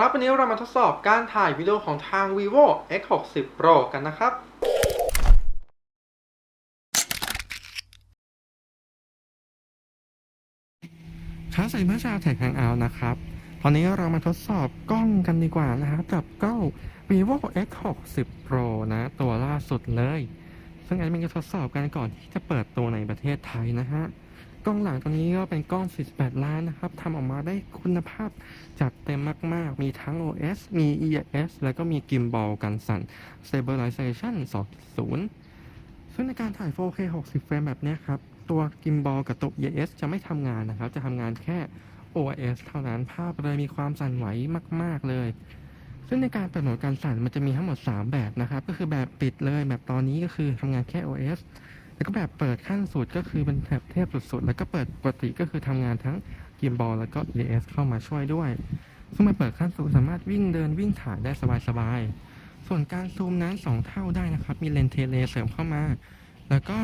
ครับวันนี้เรามาทดสอบการถ่ายวิดีโอของทาง vivo x60 pro กันนะครับ ครับสวัสดีเพื่อนชาวแท็กแฮงเอานะครับ ตอนนี้เรามาทดสอบกล้องกันดีกว่านะครับกับกล้อง vivo x60 pro นะ ตัวล่าสุดเลย ซึ่งแอดมินจะทดสอบกันก่อนที่จะเปิดตัวในประเทศไทยนะฮะ กล้องหลังตัวนี้ก็เป็นกล้อง 48 ล้านนะครับทำออกมาได้คุณภาพจัดเต็มมากๆ มีทั้ง OS มี EIS แล้วก็มี Gimbal กันสั่น Stabilization 2.0 ซึ่งในการถ่าย 4K 60 เฟรมแบบนี้ครับ ตัว Gimbal กับตัว EIS จะไม่ทำงานนะครับ จะทำงานแค่ OIS เท่านั้น ภาพเลยมีความสั่นไหวมาก ๆ เลย ซึ่งในการเปิดโหมดการสั่นมันจะมีทั้งหมด 3 แบบนะครับ ก็คือแบบปิดเลย แบบตอนนี้ก็คือทำงานแค่ OS แล้วก็แบบเปิดขั้นสุดก็คือเป็นแบบเทพสุดๆ แล้วก็เปิดปกติก็คือทำงานทั้ง Gimbal แล้วก็ ES เข้ามาช่วยด้วย ซึ่งมันเปิดขั้นสูงสามารถวิ่งเดินวิ่งถ่ายได้สบายๆ ส่วนการซูมนั้น 2 เท่าได้นะครับ มีเลนเทเลเสริมเข้ามา แล้วก็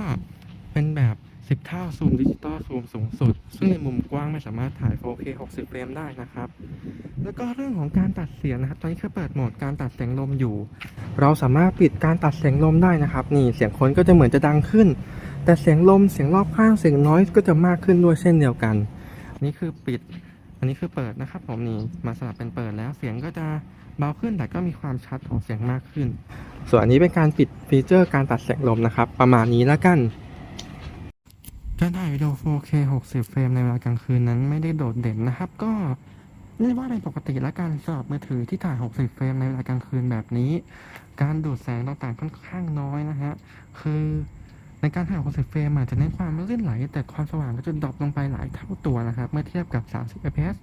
เป็นแบบ 10 เท่าซูมดิจิตอลซูมสูงสุด ซึ่งในมุมกว้างไม่สามารถถ่าย 4K 60 เฟรมได้นะครับ แล้วก็เรื่องของการตัดเสียงนะครับ ตอนนี้คือเปิดโหมดการตัดเสียงลมอยู่ เราสามารถปิดการตัดเสียงลมได้นะครับ นี่เสียงคนก็จะเหมือนจะดังขึ้น แต่เสียงลมเสียงรอบข้างเสียงน้อยก็จะมากขึ้นด้วยเช่นเดียวกัน นี่คือปิด อันนี้คือเปิดนะครับ ผมนี่มาสลับเป็นเปิดแล้วเสียงก็จะเบาขึ้นแต่ก็มีความชัดของเสียงมากขึ้น ส่วนอันนี้เป็นการปิดฟีเจอร์การตัดเสียงลมนะครับ ประมาณนี้แล้วกัน วิดีโอ 4K 60 เฟรมในเวลากลางคืนนั้นไม่ได้โดดเด่นนะครับ ก็เรียกว่าเป็นปกติและการสำหรับมือถือที่ถ่าย 60 เฟรมในเวลากลางคืนแบบนี้ การดูดแสงต่างๆค่อนข้างน้อยนะฮะ คือในการถ่าย 60 เฟรมอาจจะเน้นความลื่นไหล แต่ความสว่างก็จะดรอปลงไปหลายเท่าตัวนะครับ เมื่อเทียบกับ 30 fps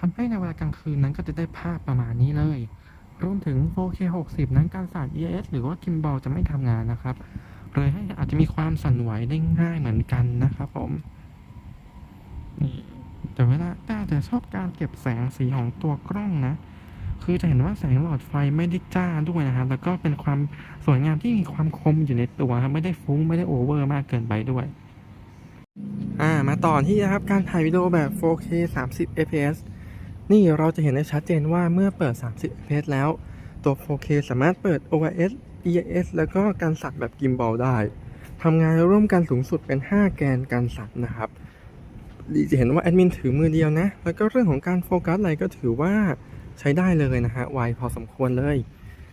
ทำให้ในเวลากลางคืนนั้นก็จะได้ภาพประมาณนี้เลย รวมถึง 4K 60 นั้นการสั่น EIS หรือว่า Gimbal จะไม่ทำงานนะครับ เลยให้อาจจะมีความสั่นไหวได้ง่ายเหมือนกันนะครับผมนี่แต่เวลาแต่จะชอบการเก็บแสงสีของตัวกล้องนะ คือจะเห็นว่าแสงหลอดไฟไม่ได้จ้าด้วยนะครับแล้วก็เป็นความสวยงามที่มีความคมอยู่ในตัวครับไม่ได้ฟุ้งไม่ได้โอเวอร์มากเกินไปด้วยอ่ามาต่อที่นะครับการถ่ายวิดีโอแบบ 4K 30 fps นี่เราจะเห็นได้ชัดเจนว่าเมื่อเปิด 30 fps แล้วตัว 4K สามารถเปิด OIS EIS แล้วก็การสั่นแบบ Gimbal ได้ทำงานร่วมกันสูงสุดเป็น 5 แกนการสั่นะครับดีจะเห็นว่าแอดมินถือมือเดียวนะ แล้วก็เรื่องของการโฟกัสอะไรก็ถือว่าใช้ได้เลยนะฮะไวพอสมควรเลย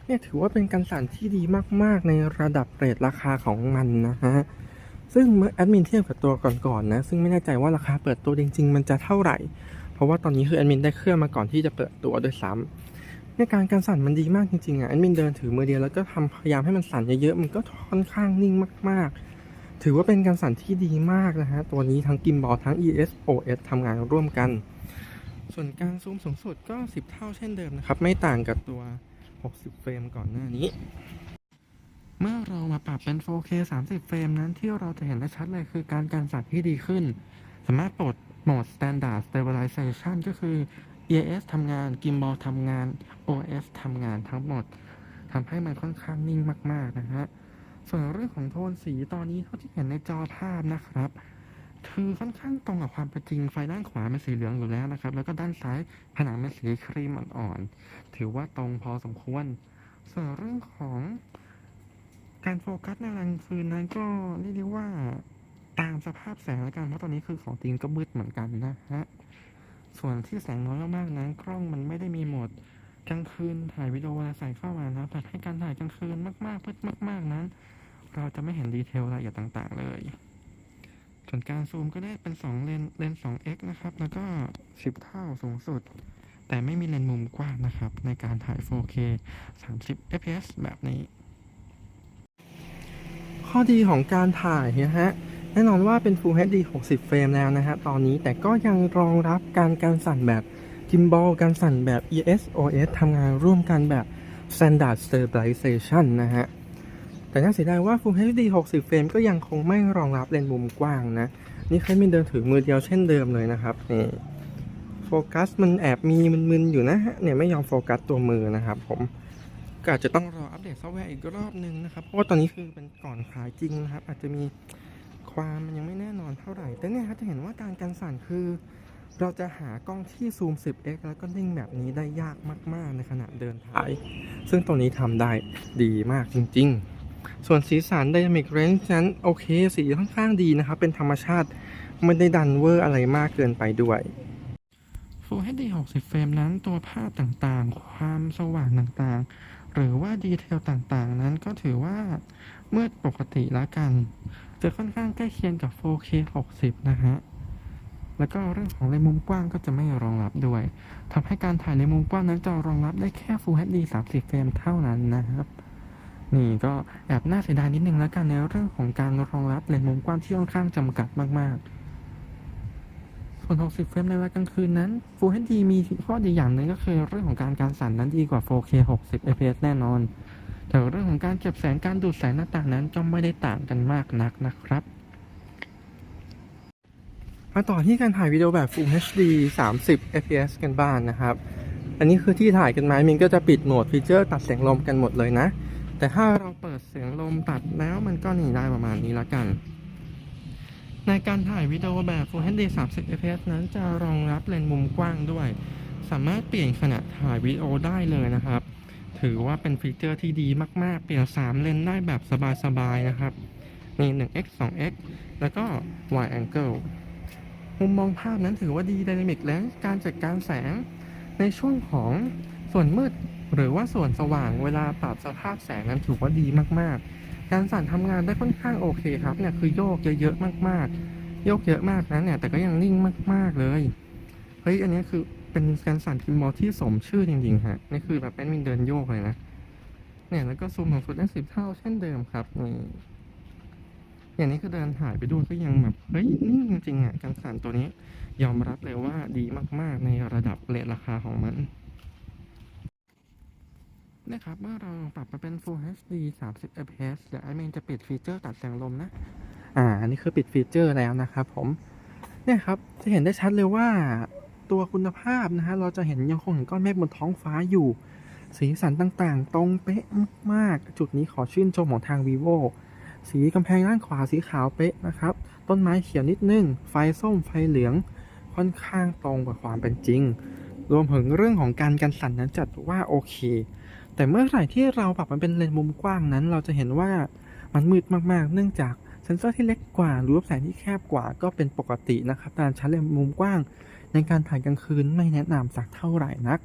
เนี่ยถือว่าเป็นการสั่นที่ดีมากๆ ในระดับเรทราคาของมันนะฮะ ซึ่งเมื่อแอดมินเทียบกับตัวก่อนๆนะซึ่งไม่แน่ใจว่าราคาเปิดตัวจริง ๆ มันจะเท่าไหร่ เพราะว่าตอนนี้คือแอดมินได้เครื่องมาก่อนที่จะเปิดตัวด้วยซ้ำ ในการการสั่นมันดีมากจริงๆอะแอดมินเดินถือมือเดียวแล้วก็ทำพยายามให้มันสั่นเยอะๆมันก็ค่อนข้างนิ่งมากๆ ถือว่าเป็นการสั่นที่ดีมากนะฮะตัวนี้ทั้งกิมบอลทั้ง ES OS ทำงานร่วมกัน ส่วนการซูมสูงสุดก็ 10 เท่าเช่นเดิมนะครับ ไม่ต่างกับตัว 60 เฟรมก่อนหน้านี้ เมื่อเรามาปรับเป็น 4K 30 เฟรมนั้นที่เราจะเห็นได้ชัดเลยคือการการสั่นที่ดีขึ้น สามารถปลดโหมด Standard Stabilization ก็คือ EIS ทำงาน Gimbal ทำงาน OS ทำงานทั้งหมดทำให้มันค่อนข้างนิ่งมาก ๆ นะฮะ ส่วนเรื่องของโทนสีตอนนี้เท่าที่เห็นในจอภาพนะครับ คือค่อนข้างตรงกับความเป็นจริง ไฟด้านขวาเป็นสีเหลืองอยู่แล้วนะครับ แล้วก็ด้านซ้ายผนังเป็นสีครีมอ่อนๆ ถือว่าตรงพอสมควร ส่วนเรื่องของการโฟกัสในกลางคืนนั้นก็เรียกได้ว่าตามสภาพแสงแล้วกัน เพราะตอนนี้คือของจริงก็มืดเหมือนกันนะฮะ ส่วนที่แสงน้อยมากๆนั้น กล้องมันไม่ได้มีโหมดกลางคืนถ่ายวิดีโอเวลาใส่เข้ามานะแต่ให้การถ่ายกลางคืนมากๆมืดมาก ๆนั้น เราจะไม่เห็นดีเทลรายละเอียดต่าง ๆ เลย ส่วนการซูมก็ได้เป็น 2 เลนเลนส์ 2x นะครับ แล้วก็ 10 เท่าสูงสุด แต่ไม่มีเลนมุมกว้างนะครับ ในการถ่าย 4K 30 fps แบบนี้ ข้อดีของการถ่ายนะฮะ แน่นอนว่าเป็น Full HD 60 เฟรมแล้วนะฮะตอนนี้แต่ก็ยังรองรับการการสั่นแบบ Gimbal การสั่นแบบ ES OS ทำงานร่วมกันแบบ Standard Stabilization นะฮะ แต่น่าเสียดายว่า Full HD 60 เฟรมก็ยังคงไม่รองรับเลนส์มุมกว้างนะ นี่แค่มินเดินถือมือเดียวเช่นเดิมเลยนะครับนี่โฟกัสมันแอบมีมึนๆอยู่นะฮะเนี่ยไม่ยอมโฟกัสตัวมือนะครับผมก็อาจจะต้องรออัปเดตซอฟต์แวร์อีกรอบหนึ่งนะครับ เพราะว่าตอนนี้คือเป็นก่อนขายจริงนะครับ อาจจะมี ความมันยังไม่แน่นอนเท่าไหร่ แต่เนี่ยครับจะเห็นว่าการการสั่นคือ เราจะหากล้องที่ซูม 10x แล้วก็นิ่งแบบนี้ได้ยากมาก ๆ ในขณะเดินถ่าย ซึ่งตรงนี้ทำได้ดีมากจริง ๆ ส่วนสีสัน Dynamic Range นั้นโอเค สีค่อนข้างดีนะครับ เป็นธรรมชาติไม่ได้ดันเวอร์อะไรมากเกินไปด้วย Full HD 60 เฟรมนั้นตัวภาพต่างๆ ความสว่างต่างๆ หรือว่าดีเทลต่างๆ นั้นก็ถือว่ามืดปกติแล้วกัน จะค่อนข้างใกล้เคียงกับ 4K 60 นะฮะ แล้วก็เรื่องของเลนส์มุมกว้างก็จะไม่รองรับด้วยทำให้การถ่ายเลนมุมกว้างนั้นจะรองรับได้แค่ Full HD 30 เฟรมเท่านั้นนะครับ นี่ก็แอบน่าเสียดายนิดนึงแล้วกันในเรื่องของการรองรับเลนส์มุมกว้างที่ค่อนข้างจำกัดมากๆ ส่วน 60 เฟรมในเวลากลางคืนนั้น Full HD มีข้อดีอย่างหนึ่งก็คือเรื่องของการการสั่นนั้นดีกว่า 4K 60 fps แน่นอน แต่เรื่องของการเก็บแสงการดูดแสงหน้าต่างนั้นก็ไม่ได้ต่างกันมากนักนะครับมาต่อที่การถ่ายวิดีโอแบบ Full HD 30 fps กันบ้างนะครับ อันนี้คือที่ถ่ายกันไหมมินก็จะปิดโหมดฟีเจอร์ตัดเสียงลมกันหมดเลยนะ แต่ถ้าเราเปิดเสียงลมตัดแล้วมันก็หนีได้ประมาณนี้ละกัน ในการถ่ายวิดีโอแบบ Full HD 30 fps นั้นจะรองรับเลนส์มุมกว้างด้วย สามารถเปลี่ยนขณะถ่ายวิดีโอได้เลยนะครับ ถือว่าเป็นฟีเจอร์ที่ดีมากๆ เปลี่ยน 3 เลนได้แบบสบาย ๆ นะครับมี 1x 2x แล้วก็ wide angle มุมมองภาพนั้นถือว่าดี Dynamic Range การจัดการแสง ในช่วงของส่วนมืด หรือว่าส่วนสว่างเวลาปรับสภาพแสงนั้นถือว่าดีมากๆ การสั่นทำงานได้ค่อนข้างโอเคครับเนี่ยคือโยกเยอะๆมากๆ โยกเยอะมากนะเนี่ยแต่ก็ยังนิ่งมากๆเลยเฮ้ยอันนี้คือ เป็นการสั่นทิมอลที่สมชื่อจริงๆฮะนี่คือแบบแอดมินเดินโยกเลยนะเนี่ยแล้วก็ซูมของสุดได้สิบเท่าเช่นเดิมครับนี่อย่างนี้คือเดินถ่ายไปด้วยก็ยังแบบเฮ้ยนิ่จริงๆอะการสั่นตัวนี้ ยอมรับเลยว่าดีมากๆในระดับเลทราคาของมันนะครับเมื่อเราปรับมาเป็น Full HD 30 fps เดี๋ยวไอเมนจะปิดฟีเจอร์ตัดแสงลมนะ อ่า อันนี้คือปิดฟีเจอร์แล้วนะครับผม เนี่ยครับ จะเห็นได้ชัดเลยว่า ตัวคุณภาพนะฮะเราจะเห็นยังคงเห็นก้อนเมฆบนท้องฟ้าอยู่ สีสันต่างๆ ตรงเป๊ะมากๆ จุดนี้ขอชื่นชมของทาง vivo สีกำแพงด้านขวาสีขาวเป๊ะนะครับ ต้นไม้เขียวนิดนึง ไฟส้มไฟเหลือง ค่อนข้างตรงกับความเป็นจริง รวมถึงเรื่องของการกันสั่นนั้นจัดว่าโอเค แต่เมื่อไหร่ที่เราปรับมันเป็นเลนส์มุมกว้างนั้น เราจะเห็นว่ามันมืดมากๆ เนื่องจาก เซนเซอร์ที่เล็กกว่ารูปแสงที่แคบกว่าก็เป็นปกตินะครับการใช้เลนส์มุมกว้าง ในการถ่ายกลางคืนไม่แนะนำสักเท่าไหร่นัก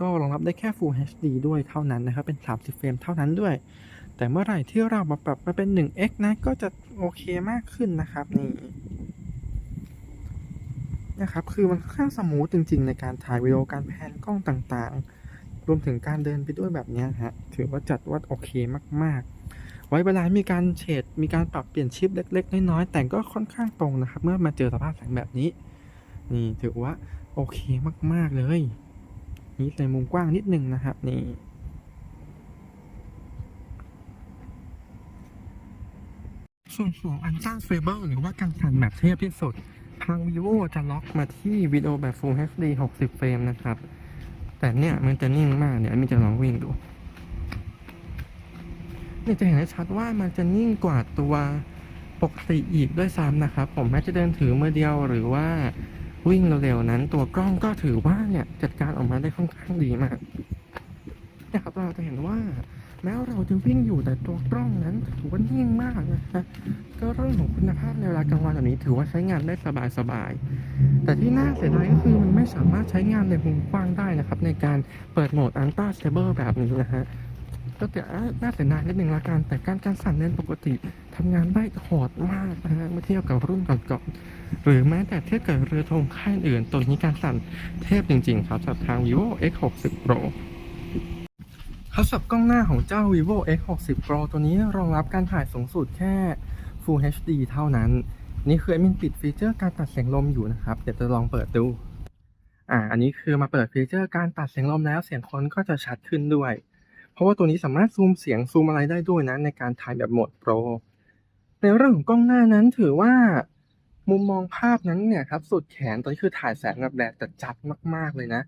ก็รองรับได้แค่ Full HD ด้วยเท่านั้นนะครับ เป็น 30 เฟรมเท่านั้นด้วย แต่เมื่อไหร่ที่เรามาปรับมาเป็น 1x นะก็จะโอเคมากขึ้นนะครับนี่นะครับคือมันค่อนข้างสมูทจริง ๆ ในการถ่ายวิดีโอการแพนกล้องต่างๆ รวมถึงการเดินไปด้วยแบบนี้ฮะถือว่าจัดว่าโอเคมากๆ ไว้เวลามีการเฉดมีการปรับเปลี่ยนชิปเล็ก ๆ น้อยๆ แต่ก็ค่อนข้างตรงนะครับ เมื่อมาเจอสภาพแสงแบบนี้ นี่ถือว่าโอเคมาก ๆ เลย นี่ในมุมกว้างนิดนึงนะครับ นี่ส่วนของอันต้าเฟเบิลหรือว่าการสั่นแบบเทพที่สุด ทาง vivo จะล็อกมาที่วิดีโอแบบ Full HD 60 เฟรมนะครับ แต่เนี่ยมันจะนิ่งมากเดี๋ยวมันจะลองวิ่งดู เนี่ยจะเห็นได้ชัดว่ามันจะนิ่งกว่าตัวปกติอีกด้วยซ้ำนะครับ ผมแม้จะเดินถือมือเดียวหรือว่าวิ่งเร็วๆนั้น ตัวกล้องก็ถือว่าเนี่ยจัดการออกมาได้ค่อนข้างดีมากนะครับเราจะเห็นว่าแม้เราจะวิ่งอยู่แต่ตัวกล้องนั้นถือว่านิ่งมากนะฮะก็เรื่องของคุณภาพในเวลากลางวันแบบนี้ถือว่าใช้งานได้สบายๆ แต่ที่น่าเสียดายก็คือมันไม่สามารถใช้งานในมุมกว้างได้นะครับ ในการเปิดโหมด Ultra Stable แบบนี้นะฮะ ก็จะน่าเสียดายนิดนึงละกัน แต่การการสั่นเน้นปกติทำงานได้โหดมากนะฮะเมื่อเทียบกับรุ่นก่อนๆหรือแม้แต่เทียบกับเรือธงค่ายอื่นตัวนี้การสั่นเทพจริง ๆ ครับสำหรับทาง vivo x 6 0 pro ครับสับกล้องหน้าของเจ้า vivo x 6 0 pro ตัวนี้รองรับการถ่ายสูงสุดแค่ full hd เท่านั้น นี่คือมินปิดฟีเจอร์การตัดเสียงลมอยู่นะครับ เดี๋ยวจะลองเปิดดูอ่าอันนี้คือมาเปิดฟีเจอร์การตัดเสียงลมแล้วเสียงคนก็จะชัดขึ้นด้วย เพราะว่าตัวนี้สามารถซูมเสียงซูมอะไรได้ด้วยนะในการถ่ายแบบโหมดโปร ในเรื่องของกล้องหน้านั้นถือว่ามุมมองภาพนั้นเนี่ยครับสุดแขนตัวนี้คือถ่ายแสงแบบแดดจัดมาก ๆ เลยนะ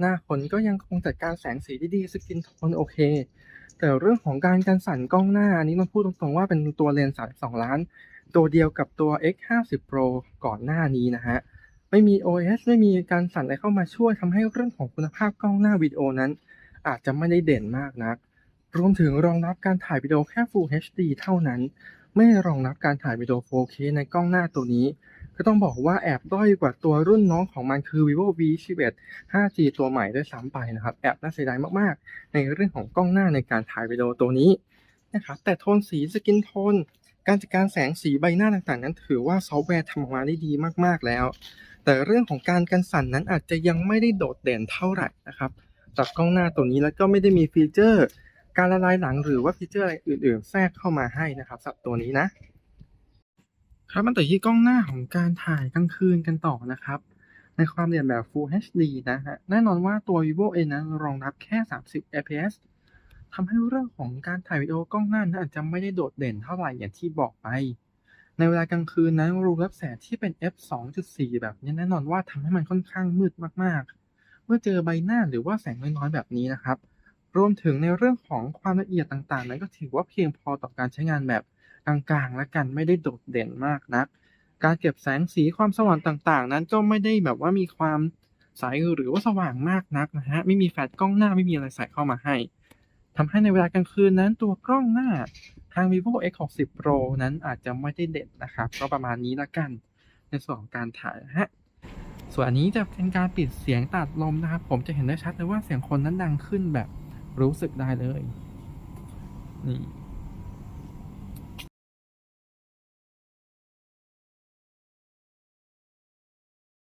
หน้าคนก็ยังคงจัดการแสงสีได้ดีสกินโทนโอเค แต่เรื่องของการการสั่นกล้องหน้าอันนี้ต้องพูดตรงๆว่าเป็นตัวเลนส์32 ล้าน ตัวเดียวกับตัว X50 Pro ก่อนหน้านี้นะฮะไม่มี OS ไม่มีการสั่นอะไรเข้ามาช่วยทำให้เรื่องของคุณภาพกล้องหน้าวิดีโอนั้น อาจจะไม่ได้เด่นมากนัก รวมถึงรองรับการถ่ายวิดีโอแค่ Full HD เท่านั้น ไม่รองรับการถ่ายวิดีโอ 4K ในกล้องหน้าตัวนี้ ก็ต้องบอกว่าแอบด้อยกว่าตัวรุ่นน้องของมันคือ vivo v 1 1 5G ตัวใหม่ด้วยซ้ำไปนะครับ แอบน่าเสียดายมากๆ ในเรื่องของกล้องหน้าในการถ่ายวิดีโอตัวนี้นะครับแต่โทนสีสกินโทนการจัดการแสงสีใบหน้าต่างๆ นั้น ถือว่าซอฟต์แวร์ทำออกมาได้ดีมากๆแล้ว แต่เรื่องของการกันสั่นนั้นอาจจะยังไม่ได้โดดเด่นเท่าไหร่นะครับ จากกล้องหน้าตัวนี้แล้วก็ไม่ได้มีฟีเจอร์ การละลายหลังหรือว่าฟีเจอร์อะไรอื่น ๆ แทรกเข้ามาให้นะครับสำหรับตัวนี้นะครับมาต่อที่กล้องหน้าของการถ่ายกลางคืนกันต่อนะครับ ในความเด่นแบบ Full HD นะฮะแน่นอนว่าตัว vivo เองนั้นรองรับแค่ 30 fps ทำให้เรื่องของการถ่ายวิดีโอกล้องหน้านั้นอาจจะไม่ได้โดดเด่นเท่าไหร่อย่างที่บอกไป ในเวลากลางคืนนั้นรูรับแสงที่เป็น f 2.4แบบนี้แน่นอนว่าทำให้มันค่อนข้างมืดมากๆ เมื่อเจอใบหน้าหรือว่าแสงน้อยๆแบบนี้นะครับ รวมถึงในเรื่องของความละเอียดต่างๆ นั้นก็ถือว่าเพียงพอต่อการใช้งานแบบกลางๆ และกันไม่ได้โดดเด่นมากนัก การเก็บแสงสีความสว่างต่างๆ นั้นก็ไม่ได้แบบว่ามีความใสหรือว่าสว่างมากนักนะฮะไม่มีแฟลชกล้องหน้าไม่มีอะไรใส่เข้ามาให้ทำให้ในเวลากลางคืนนั้นตัวกล้องหน้าทาง vivo x 6 0 pro นั้นอาจจะไม่ได้เด่นนะครับ ก็ประมาณนี้ละกัน ในส่วนของการถ่ายนะฮะ ส่วนอันนี้จะเป็นการปิดเสียงตัดลมนะครับ ผมจะเห็นได้ชัดเลยว่าเสียงคนนั้นดังขึ้นแบบรู้สึกได้เลย นี่